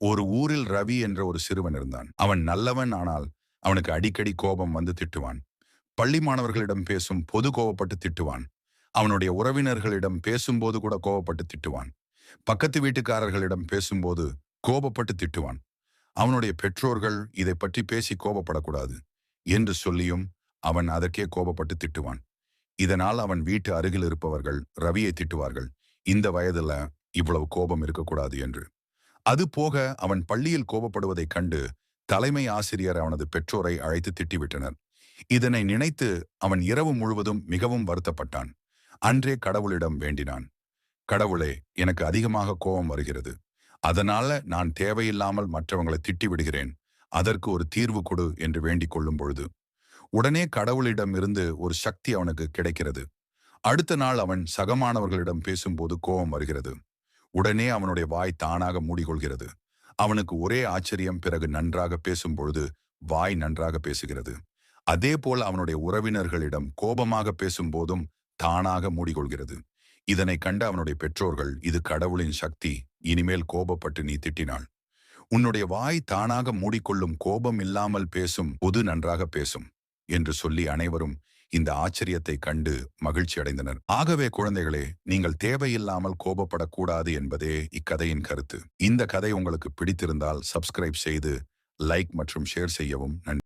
ஒரு ஊரில் ரவி என்ற ஒரு சிறுவன் இருந்தான். அவன் நல்லவன் ஆனால் அவனுக்கு அடிக்கடி கோபம் வந்து திட்டுவான். பள்ளி மாணவர்களிடம் பேசும் பொது கோவப்பட்டு திட்டுவான். அவனுடைய உறவினர்களிடம் பேசும்போது கூட கோவப்பட்டு திட்டுவான். பக்கத்து வீட்டுக்காரர்களிடம் பேசும்போது கோபப்பட்டு திட்டுவான். அவனுடைய பெற்றோர்கள் இதை பற்றி பேசி கோபப்படக்கூடாது என்று சொல்லியும் அவன் அதற்கே கோபப்பட்டு திட்டுவான். இதனால் அவன் வீட்டு அருகில் இருப்பவர்கள் ரவியை திட்டுவார்கள். இந்த வயதுல இவ்வளவு கோபம் இருக்கக்கூடாது என்று. அது போக அவன் பள்ளியில் கோபப்படுவதைக் கண்டு தலைமை ஆசிரியர் அவனது பெற்றோரை அழைத்து திட்டிவிட்டனர். இதனை நினைத்து அவன் இரவு முழுவதும் மிகவும் வருத்தப்பட்டான். அன்றே கடவுளிடம் வேண்டினான். கடவுளே எனக்கு அதிகமாக கோபம் வருகிறது. அதனால நான் தேவையில்லாமல் மற்றவங்களை திட்டி விடுகிறேன் அதற்கு ஒரு தீர்வு கொடு என்று வேண்டிக் கொள்ளும் பொழுது உடனே கடவுளிடம் இருந்து ஒரு சக்தி அவனுக்கு கிடைக்கிறது. அடுத்த நாள் அவன் சகமானவர்களிடம் பேசும்போது கோபம் வருகிறது. உடனே அவனுடைய வாய் தானாக மூடிக்கொள்கிறது. அவனுக்கு ஒரே ஆச்சரியம் பிறகு நன்றாக பேசும் பொழுது வாய் நன்றாக பேசுகிறது. அதே போல் அவனுடைய உறவினர்களிடம் கோபமாக பேசும்போதும் தானாக மூடிக்கொள்கிறது. இதனை கண்ட அவனுடைய பெற்றோர்கள் இது கடவுளின் சக்தி இனிமேல் கோபப்பட்டு நீ திட்டினாள். உன்னுடைய வாய் தானாக மூடிக்கொள்ளும் கோபம் இல்லாமல் பேசும் பொது நன்றாக பேசும் என்று சொல்லி அனைவரும் இந்த ஆச்சரியத்தை கண்டு மகிழ்ச்சி அடைந்தனர். ஆகவே குழந்தைகளே நீங்கள் தேவையில்லாமல் கோபப்படக்கூடாது என்பதே இக்கதையின் கருத்து. இந்த கதை உங்களுக்கு பிடித்திருந்தால் சப்ஸ்கிரைப் செய்து லைக் மற்றும் ஷேர் செய்யவும் நன்றி.